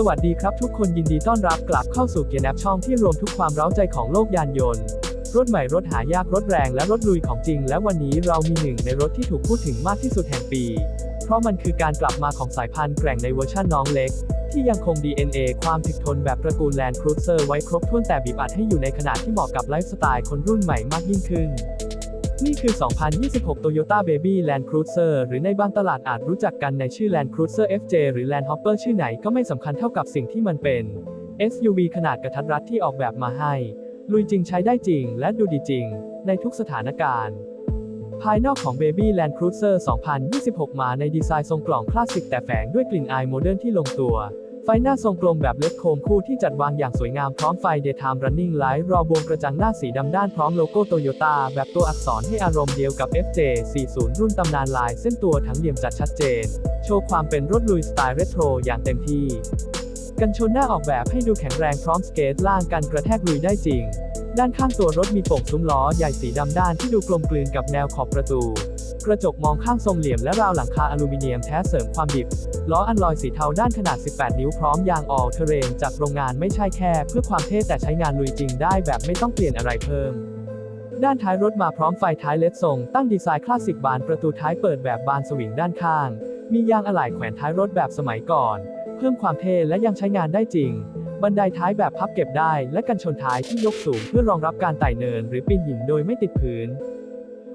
สวัสดีครับทุกคนยินดีต้อนรับกลับเข้าสู่เกียร์แอปช่องที่รวมทุกความเร้าใจของโลกยานยนต์ รถใหม่รถหายากรถแรงและรถลุยของจริง และวันนี้เรามีหนึ่งในรถที่ถูกพูดถึงมากที่สุดแห่งปี เพราะมันคือการกลับมาของสายพันธุ์แกร่งในเวอร์ชันน้องเล็ก ที่ยังคง DNA ความถึกทนแบบตระกูลแลนด์ครูเซอร์ไว้ครบถ้วนแต่บีบอัดให้อยู่ในขนาดที่เหมาะกับไลฟ์สไตล์คนรุ่นใหม่มากยิ่งขึ้น นี่คือ 2026 Toyota Baby Land Cruiser หรือในบางตลาดอาจรู้จักกันในชื่อ Land Cruiser FJ หรือ Land Hopper ชื่อไหนก็ไม่สำคัญเท่ากับสิ่งที่มันเป็น SUV ขนาดกระทัดรัดที่ออกแบบมาให้ ลุยจริงใช้ได้จริงและดูดีจริง ในทุกสถานการณ์ ภายนอกของ Baby Land Cruiser 2026 มาในดีไซน์ทรงกล่องคลาสสิกแต่แฝงด้วยกลิ่นอายโมเดิร์นที่ลงตัว ไฟหน้าทรงกลมแบบเล็ดโคมคู่ที่จัดวางอย่างสวยงามพร้อมไฟ Daytime Running Light รอบวงกระจังหน้าสีดำด้านพร้อมโลโก้โตโยต้าแบบตัวอักษรให้อารมณ์เดียวกับ FJ40 รุ่นตำนานลายเส้นตัวทั้งเหลี่ยมจัดชัดเจน โชว์ความเป็นรถลุยสไตล์เรโทรอย่างเต็มที่ กันชนหน้าออกแบบให้ดูแข็งแรงพร้อมสเกตล่างกันกระแทกลุยได้จริง ด้านข้างตัวรถมีโป่งซุ้มล้อใหญ่สีดำด้านที่ดูกลมกลืนกับแนวขอบประตู กระจกมองข้างทรงเหลี่ยมและราวหลังคาอลูมิเนียมแท้เสริมความดิบ ล้ออันลอยสีเทาด้านขนาด 18 นิ้วพร้อมยางออลเทเรนจากโรงงานไม่ใช่แค่ เพื่อความเท่แต่ใช้งานลุยจริงได้แบบไม่ต้องเปลี่ยนอะไรเพิ่ม ด้านท้ายรถมาพร้อมไฟท้ายเลดทรง ตั้งดีไซน์คลาสสิกบานประตูท้ายเปิดแบบบานสวิงด้านข้าง มียางอะไหล่แขวนท้ายรถแบบสมัยก่อน เพิ่มความเท่และยังใช้งานได้จริง บันไดท้ายแบบพับเก็บได้ และกันชนท้ายที่ยกสูงเพื่อรองรับการไต่เนิน หรือปีนหินโดยไม่ติดพื้น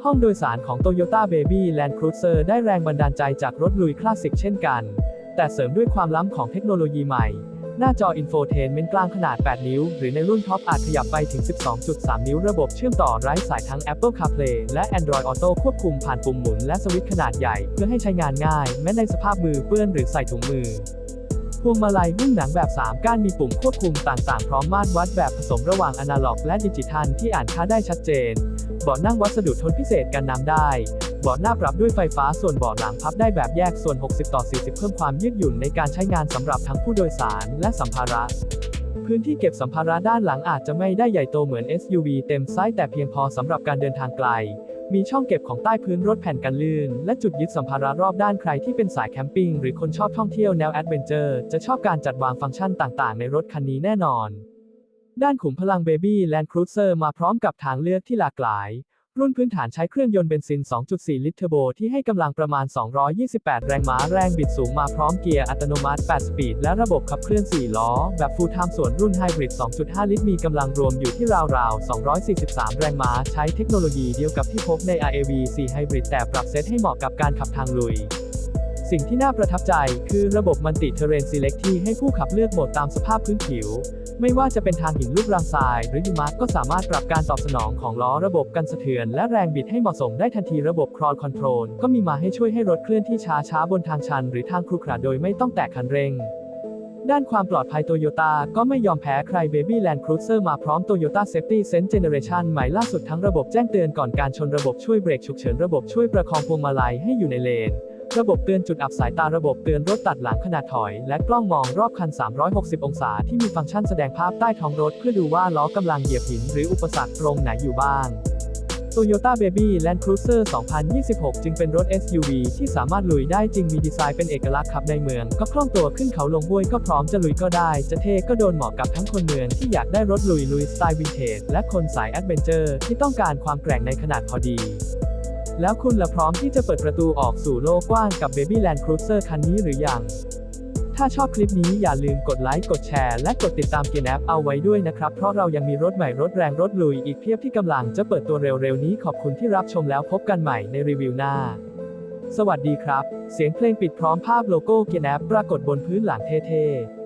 ห้องโดยสารของ Toyota Baby Land Cruiser ได้แรงบันดาลใจจากรถลุยคลาสสิกเช่นกัน แต่เสริมด้วยความล้ำของเทคโนโลยีใหม่ หน้าจออินโฟเทนเมนต์กลางขนาด 8 นิ้ว หรือในรุ่นท็อปอาจขยับไปถึง 12.3 นิ้วระบบเชื่อมต่อไร้สายทั้ง Apple CarPlay และ Android Auto ควบคุมผ่านปุ่มหมุนและสวิตช์ขนาดใหญ่ เพื่อให้ใช้งานง่าย แม้ในสภาพมือเปื้อนหรือใส่ถุงมือพวงมาลัยหุ้มหนังแบบ 3 ก้านมีปุ่มควบคุมต่างๆ พร้อมมาตรวัดแบบผสมระหว่างอนาล็อกและดิจิทัลที่อ่านค่าได้ชัดเจน เบาะนั่งวัสดุทนพิเศษกันน้ำได้ เบาะหน้าปรับด้วยไฟฟ้าส่วนเบาะหลังพับได้แบบแยกส่วน 60 ต่อ 40 เพิ่มความยืดหยุ่นในการใช้งานสำหรับทั้งผู้โดยสารและสัมภาระ พื้นที่เก็บสัมภาระด้านหลังอาจจะไม่ได้ใหญ่โตเหมือน SUV เต็มไซส์แต่เพียงพอสำหรับการเดินทางไกล มีช่องเก็บของใต้พื้นรถแผ่นกันลื่น และจุดยึดสัมภาระรอบด้านใครที่เป็นสายแคมปิ้งหรือคนชอบท่องเที่ยวแนวแอดเวนเจอร์จะชอบการจัดวางฟังก์ชันต่างๆ ในรถคันนี้แน่นอน ด้านขุมพลัง Baby Land Cruiser มาพร้อมกับทางเลือกที่หลากหลาย รุ่นพื้นฐานใช้เครื่องยนต์เบนซิน 2.4 ลิตรเทอร์โบที่ให้กำลังประมาณ 228 แรงม้าแรงบิดสูงมาพร้อมเกียร์อัตโนมัติ 8 สปีด และระบบขับเคลื่อน 4 ล้อ แบบ Full Time ส่วนรุ่นไฮบริด 2.5 ลิตรมีกำลังรวมอยู่ที่ราวๆ 243 แรงม้าใช้เทคโนโลยีเดียวกับที่พบใน RAV 4 Hybrid แต่ปรับเซตให้เหมาะกับการขับทางลุยสิ่งที่น่าประทับใจคือระบบมันติเทเรนซีเล็กที่ให้ผู้ขับเลือกโหมดตามสภาพพื้นผิว ไม่ว่าจะเป็นทางหินลูกรังทราย หรือหิมะก็สามารถปรับการตอบสนองของล้อระบบกันสะเทือน และแรงบิดให้เหมาะสมได้ทันทีระบบครอ l คอนโทรลก็มีมาให้ช่วยให้รถเคลื่อนที่ช้าช้าบนทางชัน หรือทางครุขระโดยไม่ต้องแตะคันเร่งด้านความปลอดภัยโตโยต้าก็ไม่ยอมแพ้ใคร Baby Land Cruiser มาพร้อม Toyota Safety Sense Generation ใหม่ล่าสุดทั้งระบบแจ้งเตือนก่อนการชนระบบช่วยเบรกฉุกเฉินระบบช่วยประคองพวงมาลัยให้อยู่ในเลน ระบบเตือนจุดอับสายตาระบบเตือนรถตัดหลังขณะถอย และกล้องมองรอบคัน 360 องศาที่มีฟังก์ชันแสดงภาพใต้ท้องรถ เพื่อดูว่าล้อกำลังเหยียบหินหรืออุปสรรคตรงไหนอยู่บ้าง Toyota Baby Land Cruiser 2026 จึงเป็นรถ SUV ที่สามารถลุยได้จริงมีดีไซน์เป็นเอกลักษณ์ขับในเมือง ก็คล่องตัวขึ้นเขาลงห้วยก็พร้อมจะลุยก็ได้ จะเท่ก็โดนเหมาะกับทั้งคนเมืองที่อยากได้รถลุยลุยสไตล์วินเทจและคนสายแอดเวนเจอร์ที่ต้องการความแกร่งในขนาดพอดี แล้วคุณละพร้อมที่จะเปิดประตูออกสู่โลกกว้างกับ Baby Land Cruiser คันนี้หรือยัง ถ้าชอบคลิปนี้อย่าลืมกดไลค์ กดแชร์ และกดติดตามเกียร์แอปเอาไว้ด้วยนะครับ เพราะเรายังมีรถใหม่รถแรงรถลุยอีกเพียบที่กำลังจะเปิดตัวเร็วๆนี้ขอบคุณที่รับชมแล้วพบกันใหม่ในรีวิวหน้า สวัสดีครับ เสียงเพลงปิดพร้อมภาพโลโก้เกียร์แอปปรากฏบนพื้นหลังเท่ๆ